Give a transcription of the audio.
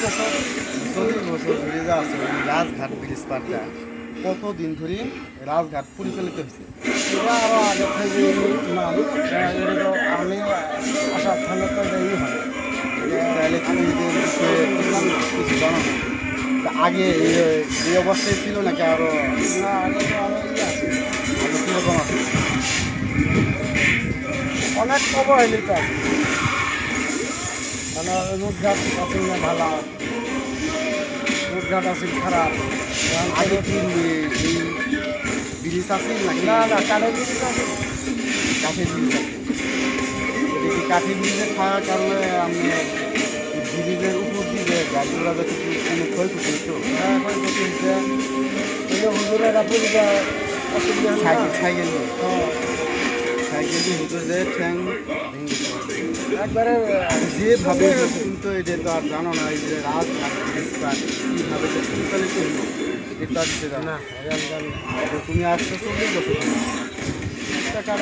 বছর যা আছে রাজঘাট ব্রিজ পার্কটা কতদিন ধরে রাজঘাট পরিচালিত হয়েছে এটা আরও আগে থেকে নাম আমি আসার থানে হয় তুমি কিছু জানো আগে এই অবস্থায় ছিল নাকি আরও না আগে তো ইয়ে আছে আছে অনেক অবহেলিত আছে মানে রোডঘাট আছে না ভালো রোডঘাট আছে খারাপ। আগে কি এই ব্রিজ আছে নাকি? না না কাঠের জিনিস আছে। কাঠের ব্রিজ আছে। কি কাঠের ব্রিজে থাকার কারণে আমি ব্রিজের উপর দিয়ে গাড়িগুলো যাতে কোনো ক্ষয়ক্ষতি হতো হ্যাঁ এখন তো কিনছে এই যে হুজুরেরা পূজা অসুবিধা সাইকেল সাইকেল হ্যাঁ, সাইকেল হুজুর যে ঠ্যাং। একবারে যেভাবে কিন্তু যে তো আর জানো না এই যে রাত পরিষ্কার কীভাবে পরিচালিত হলো এটা দিতে জানো না। তুমি আসছো চল্লিশ বছর টাকা